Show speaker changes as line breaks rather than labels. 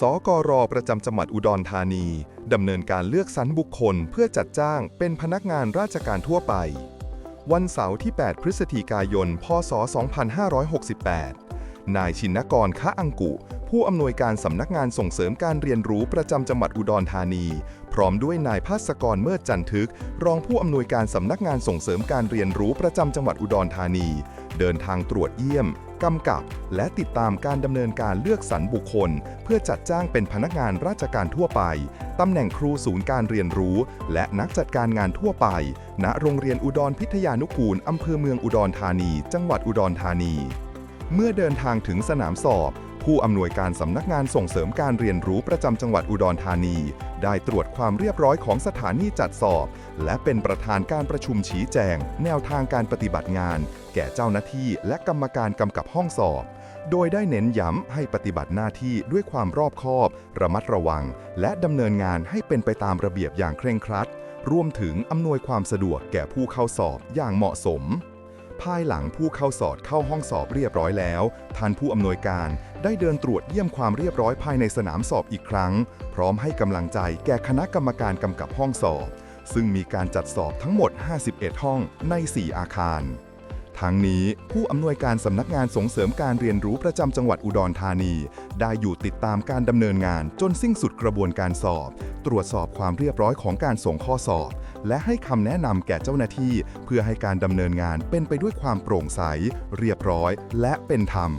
สกรประจำจังหวัดอุดรธานี ดำเนินการเลือกสรรบุคคลเพื่อจัดจ้างเป็นพนักงานราชการทั่วไป วันเสาร์ที่ 8 พฤศจิกายน พศ 2568 นายชินกรคะอังกุ ผู้อำนวยการสำนักงานส่งเสริมการเรียนรู้ประจำจังหวัดอุดรธานี พร้อมด้วยนายภาสกรเมิดจันทึก รองผู้อำนวยการสำนักงานส่งเสริมการเรียนรู้ประจำจังหวัดอุดรธานี เดินทางตรวจเยี่ยม กำกับ และติดตามการดำเนินการเลือกสรรบุคคล เพื่อจัดจ้างเป็นพนักงานราชการทั่วไป ตำแหน่งครูศูนย์การเรียนรู้ และนักจัดการงานทั่วไป ณ โรงเรียนอุดรพิทยานุกูล อำเภอเมืองอุดรธานี จังหวัดอุดรธานี เมื่อเดินทางถึงสนามสอบ ผู้อำนวยการสำนักงานส่งเสริมการเรียนรู้ประจำจังหวัดอุดรธานี ได้ตรวจความเรียบร้อยของสถานีจัดสอบ และเป็นประธานการประชุมชี้แจง แนวทางการปฏิบัติงาน แก่เจ้าหน้าที่และกรรมการกำกับห้องสอบ โดยได้เน้นย้ำให้ปฏิบัติหน้าที่ด้วยความรอบคอบ ระมัดระวัง และดำเนินงานให้เป็นไปตามระเบียบอย่างเคร่งครัด รวมถึงอำนวยความสะดวกแก่ผู้เข้าสอบอย่างเหมาะสมภายหลังผู้เข้าสอบเข้าห้องสอบเรียบร้อยแล้ว ท่านผู้อำนวยการ ได้เดินตรวจเยี่ยมความเรียบร้อยภายในสนามสอบอีกครั้ง พร้อมให้กำลังใจแก่คณะกรรมการกำกับห้องสอบ ซึ่งมีการจัดสอบทั้งหมด 51 ห้องใน 4 อาคาร ทั้งนี้ผู้อำนวยการสำนักงานส่งเสริมการเรียนรู้ประจำจังหวัดอุดรธานี ได้อยู่ติดตามการดำเนินงานจนสิ้นสุดกระบวนการสอบ ตรวจสอบความเรียบร้อยของการส่งข้อสอบ และให้คำแนะนำแก่เจ้าหน้าที่ เพื่อให้การดำเนินงานเป็นไปด้วยความโปร่งใส เรียบร้อย และเป็นธรรม